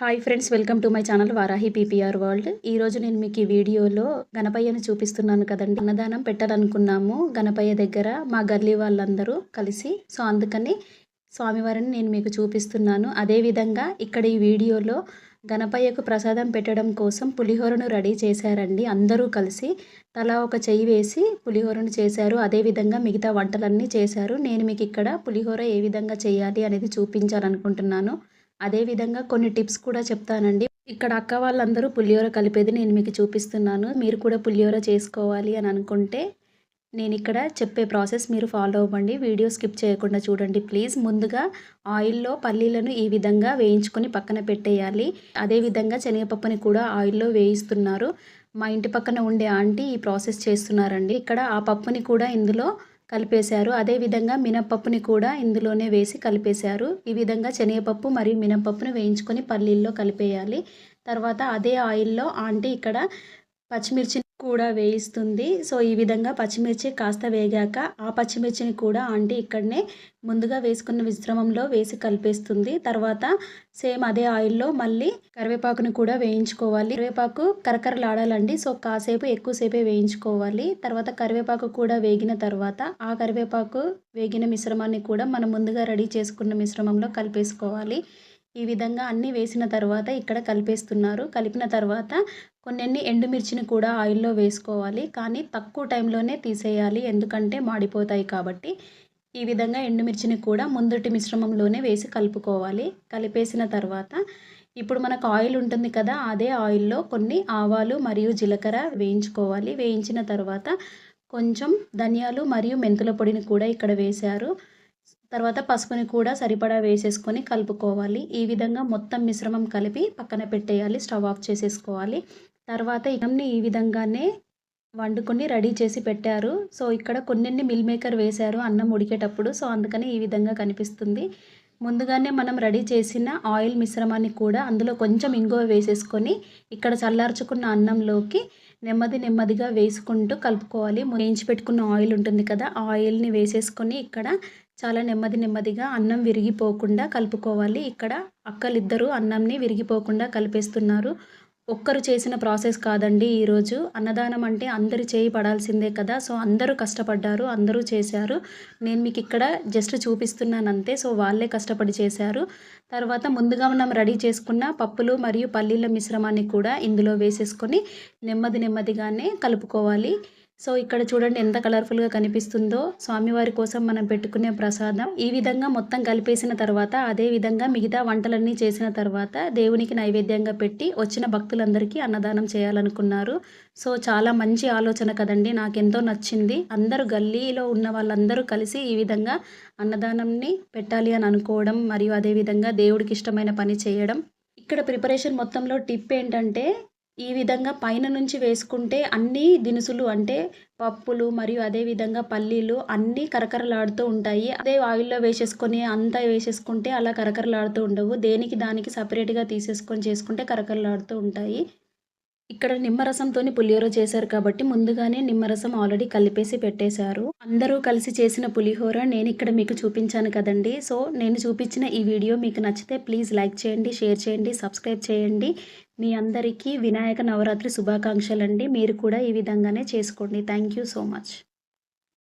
Hi friends welcome to my channel Varahi PPR world ఈరోజు నేను మీకు ఈ వీడియోలో గణపయ్యను చూపిస్తున్నాను కదండి. అన్నదానం పెట్టాలనుకున్నాము గణపయ్య దగ్గర మా గల్లీ వాళ్ళందరూ కలిసి. సో అందుకని స్వామివారిని నేను మీకు చూపిస్తున్నాను. అదేవిధంగా ఇక్కడ ఈ వీడియోలో గణపయ్యకు ప్రసాదం పెట్టడం కోసం పులిహోరను రెడీ చేశారండి. అందరూ కలిసి తలా ఒక చెయ్యి వేసి పులిహోరను చేశారు. అదేవిధంగా మిగతా వంటలన్నీ చేశారు. నేను మీకు ఇక్కడ పులిహోర ఏ విధంగా చేయాలి అనేది చూపించాలనుకుంటున్నాను. అదేవిధంగా కొన్ని టిప్స్ కూడా చెప్తానండి. ఇక్కడ అక్క వాళ్ళందరూ పులిహోర కలిపేది నేను మీకు చూపిస్తున్నాను. మీరు కూడా పులిహోర చేసుకోవాలి అని అనుకుంటే నేను ఇక్కడ చెప్పే ప్రాసెస్ మీరు ఫాలో అవ్వండి. వీడియో స్కిప్ చేయకుండా చూడండి ప్లీజ్. ముందుగా ఆయిల్లో పల్లీలను ఈ విధంగా వేయించుకొని పక్కన పెట్టేయాలి. అదేవిధంగా శనగపప్పుని కూడా ఆయిల్లో వేయిస్తున్నారు. మా ఇంటి పక్కన ఉండే ఆంటీ ఈ ప్రాసెస్ చేస్తున్నారండి. ఇక్కడ ఆ పప్పుని కూడా ఇందులో కలిపేశారు. అదేవిధంగా మినపప్పుని కూడా ఇందులోనే వేసి కలిపేశారు. ఈ విధంగా శనగపప్పు మరియు మినపప్పును వేయించుకొని పల్లీల్లో కలిపేయాలి. తర్వాత అదే ఆయిల్లో ఆంటీ ఇక్కడ పచ్చిమిర్చి కూడా వేయిస్తుంది. సో ఈ విధంగా పచ్చిమిర్చి కాస్త వేగాక ఆ పచ్చిమిర్చిని కూడా ఆంటీ ఇక్కడనే ముందుగా వేసుకున్న మిశ్రమంలో వేసి కలిపేస్తుంది. తర్వాత సేమ్ అదే ఆయిల్లో మళ్ళీ కరివేపాకుని కూడా వేయించుకోవాలి. కరివేపాకు కరకరలాడాలండి. సో కాసేపు ఎక్కువసేపే వేయించుకోవాలి. తర్వాత కరివేపాకు కూడా వేగిన తర్వాత ఆ కరివేపాకు వేగిన మిశ్రమాన్ని కూడా మనం ముందుగా రెడీ చేసుకున్న మిశ్రమంలో కలిపేసుకోవాలి. ఈ విధంగా అన్నీ వేసిన తర్వాత ఇక్కడ కలిపేస్తున్నారు. కలిపిన తర్వాత కొన్ని ఎండుమిర్చిని కూడా ఆయిల్లో వేసుకోవాలి. కానీ తక్కువ టైంలోనే తీసేయాలి. ఎందుకంటే మాడిపోతాయి కాబట్టి ఈ విధంగా ఎండుమిర్చిని కూడా ముందటి మిశ్రమంలోనే వేసి కలుపుకోవాలి. కలిపేసిన తర్వాత ఇప్పుడు మనకు ఆయిల్ ఉంటుంది కదా అదే ఆయిల్లో కొన్ని ఆవాలు మరియు జీలకర్ర వేయించుకోవాలి. వేయించిన తర్వాత కొంచెం ధనియాలు మరియు మెంతుల పొడిని కూడా ఇక్కడ వేశారు. తర్వాత పసుపుని కూడా సరిపడా వేసేసుకొని కలుపుకోవాలి. ఈ విధంగా మొత్తం మిశ్రమం కలిపి పక్కన పెట్టేయాలి. స్టవ్ ఆఫ్ చేసేసుకోవాలి. తర్వాత ఇకంని ఈ విధంగానే వండుకొని రెడీ చేసి పెట్టారు. సో ఇక్కడ కొన్ని మిల్ మేకర్ వేశారు అన్నం ఉడికేటప్పుడు. సో అందుకని ఈ విధంగా కనిపిస్తుంది. ముందుగానే మనం రెడీ చేసిన ఆయిల్ మిశ్రమాన్ని కూడా అందులో కొంచెం ఇంగువ వేసేసుకొని ఇక్కడ చల్లార్చుకున్న అన్నంలోకి నెమ్మది నెమ్మదిగా వేసుకుంటూ కలుపుకోవాలి. వేయించి పెట్టుకున్న ఆయిల్ ఉంటుంది కదా ఆయిల్ని వేసేసుకొని ఇక్కడ చాలా నెమ్మది నెమ్మదిగా అన్నం విరిగిపోకుండా కలుపుకోవాలి. ఇక్కడ అక్కలిద్దరూ అన్నంని విరిగిపోకుండా కలిపేస్తున్నారు. ఒక్కరు చేసిన ప్రాసెస్ కాదండి ఈరోజు అన్నదానం అంటే అందరి చేయి పడాల్సిందే కదా. సో అందరూ కష్టపడ్డారు అందరూ చేశారు. నేను మీకు ఇక్కడ జస్ట్ చూపిస్తున్నాను అంతే సో వాళ్ళే కష్టపడి చేశారు. తర్వాత ముందుగా మనం రెడీ చేసుకున్న పప్పులు మరియు పల్లీల మిశ్రమాన్ని కూడా ఇందులో వేసేసుకొని నెమ్మది నెమ్మదిగానే కలుపుకోవాలి. సో ఇక్కడ చూడండి ఎంత కలర్ఫుల్గా కనిపిస్తుందో. స్వామివారి కోసం మనం పెట్టుకునే ప్రసాదం. ఈ విధంగా మొత్తం కలిపేసిన తర్వాత అదే విధంగా మిగతా వంటలన్నీ చేసిన తర్వాత దేవునికి నైవేద్యంగా పెట్టి వచ్చిన భక్తులందరికీ అన్నదానం చేయాలనుకున్నారు. సో చాలా మంచి ఆలోచన కదండి. నాకెంతో నచ్చింది. అందరూ గల్లీలో ఉన్న వాళ్ళందరూ కలిసి ఈ విధంగా అన్నదానంని పెట్టాలి అని అనుకోవడం మరియు అదేవిధంగా దేవుడికి ఇష్టమైన పని చేయడం. ఇక్కడ ప్రిపరేషన్ మొత్తంలో టిప్ ఏంటంటే ఈ విధంగా పైన నుంచి వేసుకుంటే అన్ని దినుసులు అంటే పప్పులు మరియు అదే విధంగా పల్లీలు అన్నీ కరకరలాడుతూ ఉంటాయి. అదే ఆయిల్లో వేసేసుకొని అంతా వేసేసుకుంటే అలా కరకరలాడుతూ ఉండవు. దేనికి దానికి సపరేట్గా తీసేసుకొని చేసుకుంటే కరకరలాడుతూ ఉంటాయి. ఇక్కడ నిమ్మరసంతో పులిహోర చేశారు కాబట్టి ముందుగానే నిమ్మరసం ఆల్రెడీ కలిపేసి పెట్టేశారు. అందరూ కలిసి చేసిన పులిహోర నేను ఇక్కడ మీకు చూపించాను కదండి. సో నేను చూపించిన ఈ వీడియో మీకు నచ్చితే ప్లీజ్ లైక్ చేయండి షేర్ చేయండి సబ్స్క్రైబ్ చేయండి. మీ అందరికీ వినాయక నవరాత్రి శుభాకాంక్షలు అండి మీరు కూడా ఈ విధంగానే చేసుకోండి. Thank you so much